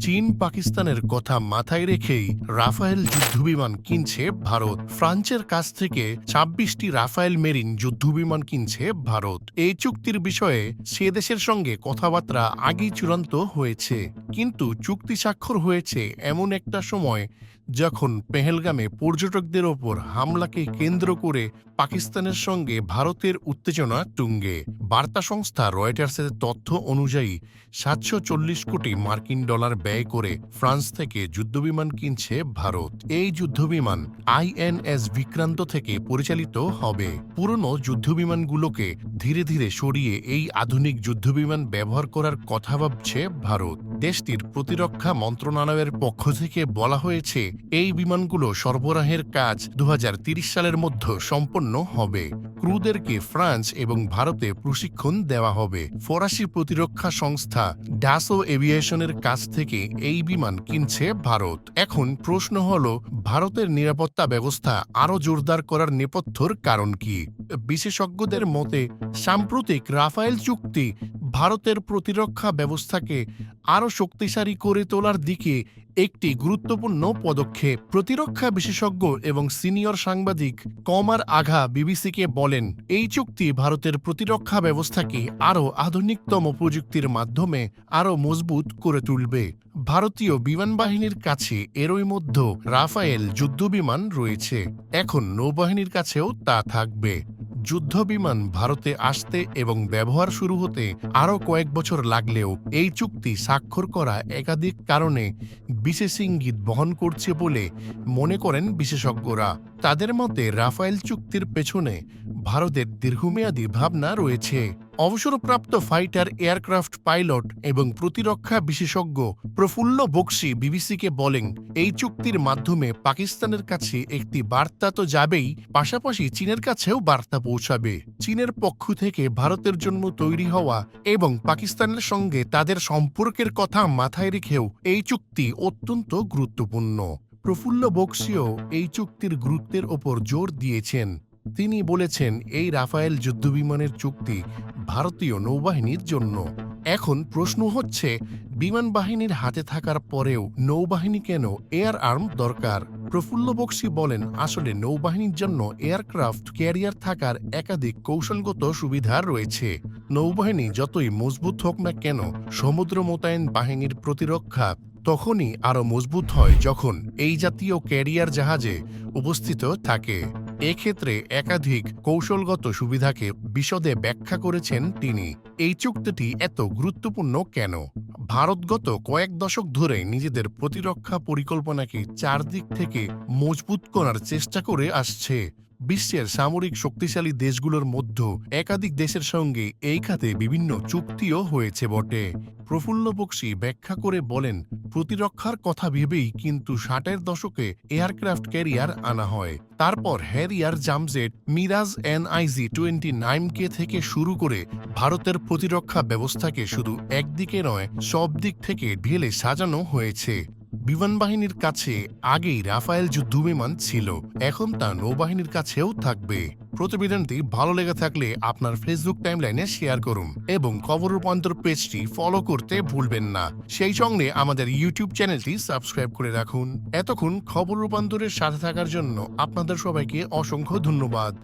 চীন পাকিস্তানের কথা মাথায় রেখেই রাফায়েল যুদ্ধবিমান কিনছে ভারত। ফ্রান্সের কাছ থেকে ছাব্বিশটি রাফায়েল মেরিন যুদ্ধবিমান কিনছে ভারত। এই চুক্তির বিষয়ে সে দেশের সঙ্গে কথাবার্তা আগেই চূড়ান্ত হয়েছে। কিন্তু চুক্তি স্বাক্ষর হয়েছে এমন একটা সময় যখন পেহেলগামে পর্যটকদের ওপর হামলাকে কেন্দ্র করে পাকিস্তানের সঙ্গে ভারতের উত্তেজনা তুঙ্গে। বার্তা সংস্থা রয়টার্সের তথ্য অনুযায়ী, সাতশো চল্লিশ কোটি মার্কিন ডলার ব্যয় করে ফ্রান্স থেকে যুদ্ধবিমান কিনছে ভারত। এই যুদ্ধবিমান আইএনএস বিক্রান্ত থেকে পরিচালিত হবে। পুরনো যুদ্ধবিমানগুলোকে ধীরে ধীরে সরিয়ে এই আধুনিক যুদ্ধবিমান ব্যবহার করার কথা ভাবছে ভারত। দেশটির প্রতিরক্ষা মন্ত্রণালয়ের পক্ষ থেকে বলা হয়েছে এই বিমানগুলো সরবরাহের কাজ দু সালের মধ্যে সম্পন্ন হবে। ক্রুদেরকে ফ্রান্স এবং ভারতে প্রশিক্ষণ দেওয়া হবে। ফরাসি প্রতিরক্ষা সংস্থা ডাসো এভিয়েশনের কাছ থেকে এই বিমান কিনছে ভারত। এখন প্রশ্ন হল, ভারতের নিরাপত্তা ব্যবস্থা আরও জোরদার করার নেপথ্যর কারণ কি? বিশেষজ্ঞদের মতে, সাম্প্রতিক রাফায়েল চুক্তি ভারতের প্রতিরক্ষা ব্যবস্থাকে আরও শক্তিশালী করে তোলার দিকে একটি গুরুত্বপূর্ণ পদক্ষেপ। প্রতিরক্ষা বিশেষজ্ঞ এবং সিনিয়র সাংবাদিক কমার আঘা বিবিসিকে বলেন, এই চুক্তি ভারতের প্রতিরক্ষা ব্যবস্থাকে আরও আধুনিকতম প্রযুক্তির মাধ্যমে আরও মজবুত করে তুলবে। ভারতীয় বিমান বাহিনীর কাছে এরই মধ্যে রাফায়েল যুদ্ধবিমান রয়েছে। এখন নৌবাহিনীর কাছেও তা থাকবে। যুদ্ধবিমান ভারতে আসতে এবং ব্যবহার শুরু হতে আরও কয়েক বছর লাগলেও এই চুক্তি স্বাক্ষর করা একাধিক কারণে বিশেষ ইঙ্গিত বহন করছে বলে মনে করেন বিশেষজ্ঞরা। তাদের মতে রাফায়েল চুক্তির পেছনে ভারতের দীর্ঘমেয়াদী ভাবনা রয়েছে। অবসরপ্রাপ্ত ফাইটার, এয়ারক্রাফট পাইলট এবং প্রতিরক্ষা বিশেষজ্ঞ প্রফুল্ল বক্সি বিবিসিকে বলেন, এই চুক্তির মাধ্যমে পাকিস্তানের কাছে একটি বার্তা তো যাবেই, পাশাপাশি চীনের কাছেও বার্তা পৌঁছাবে। চীনের পক্ষ থেকে ভারতের জন্য তৈরি হওয়া এবং পাকিস্তানের সঙ্গে তাদের সম্পর্কের কথা মাথায় রেখেও এই চুক্তি অত্যন্ত গুরুত্বপূর্ণ। প্রফুল্ল বক্সিও এই চুক্তির গুরুত্বের ওপর জোর দিয়েছেন। তিনি বলেছেন, এই রাফায়েল যুদ্ধবিমানের চুক্তি ভারতীয় নৌবাহিনীর জন্য। এখন প্রশ্ন হচ্ছে, বিমান বাহিনীর হাতে থাকার পরেও নৌবাহিনী কেন এয়ার আর্ম দরকার? প্রফুল্ল বক্সি বলেন, আসলে নৌবাহিনীর জন্য এয়ারক্রাফট ক্যারিয়ার থাকার একাধিক কৌশলগত সুবিধা রয়েছে। নৌবাহিনী যতই মজবুত হোক না কেন, সমুদ্র মোতায়েন বাহিনীর প্রতিরক্ষা তখনই আরও মজবুত হয় যখন এই জাতীয় ক্যারিয়ার জাহাজে উপস্থিত থাকে। এক্ষেত্রে একাধিক কৌশলগত সুবিধাকে বিশদে ব্যাখ্যা করেছেন তিনি। এই চুক্তিটি এত গুরুত্বপূর্ণ কেন? ভারতগত কয়েক দশক ধরে নিজেদের প্রতিরক্ষা পরিকল্পনাকে চারদিক থেকে মজবুত করার চেষ্টা করে আসছে। বিশ্বের সামরিক শক্তিশালী দেশগুলোর মধ্যে একাধিক দেশের সঙ্গে এই খাতে বিভিন্ন চুক্তিও হয়েছে বটে। প্রফুল্ল বক্সি ব্যাখ্যা করে বলেন, প্রতিরক্ষার কথা ভেবেই কিন্তু ষাটের দশকে এয়ারক্রাফট ক্যারিয়ার আনা হয়। তারপর হ্যারিয়ার জামজেট মিরাজ এনআইজি টোয়েন্টি নাইন কে থেকে শুরু করে ভারতের প্রতিরক্ষা ব্যবস্থাকে শুধু একদিকে নয় সব দিক থেকে ঢেলে সাজানো হয়েছে। বিমান বাহিনীর কাছে আগেই রাফায়েল যুদ্ধবিমান ছিল। এখন তা নৌবাহিনীর কাছেও থাকবে। প্রতিবেদনটি ভালো লেগে থাকলে আপনার ফেসবুক টাইমলাইনে শেয়ার করুন এবং খবর রূপান্তর পেজটি ফলো করতে ভুলবেন না। সেই সঙ্গে আমাদের ইউটিউব চ্যানেলটি সাবস্ক্রাইব করে রাখুন। এতক্ষণ খবর রূপান্তরের সাথে থাকার জন্য আপনাদের সবাইকে অসংখ্য ধন্যবাদ।